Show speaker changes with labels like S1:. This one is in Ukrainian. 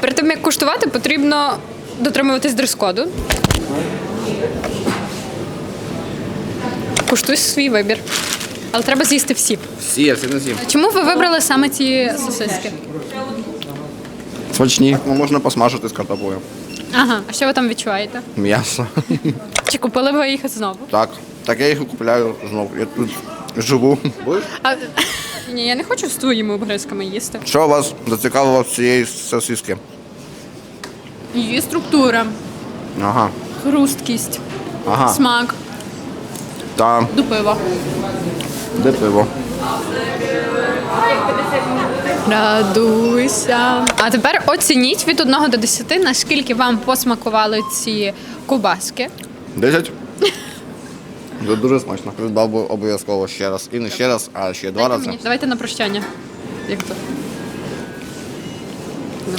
S1: Перед тим як куштувати, потрібно дотримуватись дрес-коду. Куштуй свій вибір. Але треба з'їсти всі.
S2: Всі, я всі не з'їм.
S1: Чому ви вибрали саме ці сосиски?
S2: Смачні. Ну, можна посмажити з картоплею.
S1: Ага, а що ви там відчуваєте?
S2: М'ясо.
S1: Чи купили ви їх знову?
S2: Так. Так я їх купляю знову. Я тут живу.
S1: А, ні, я не хочу з твоїми обгризками їсти.
S2: Що вас зацікавило з цієї сосиски?
S1: Її структура,
S2: Ага.
S1: хрусткість,
S2: Ага.
S1: смак
S2: Та
S1: до пива.
S2: де пиво?
S1: Радуйся. А тепер оцініть від 1 до 10, наскільки вам посмакували ці кубаски.
S2: Десять? Це дуже смачно. Дав би обов'язково ще раз. І не ще раз, а ще два Дайте рази.
S1: мені. Давайте на прощання. Як то? Ну.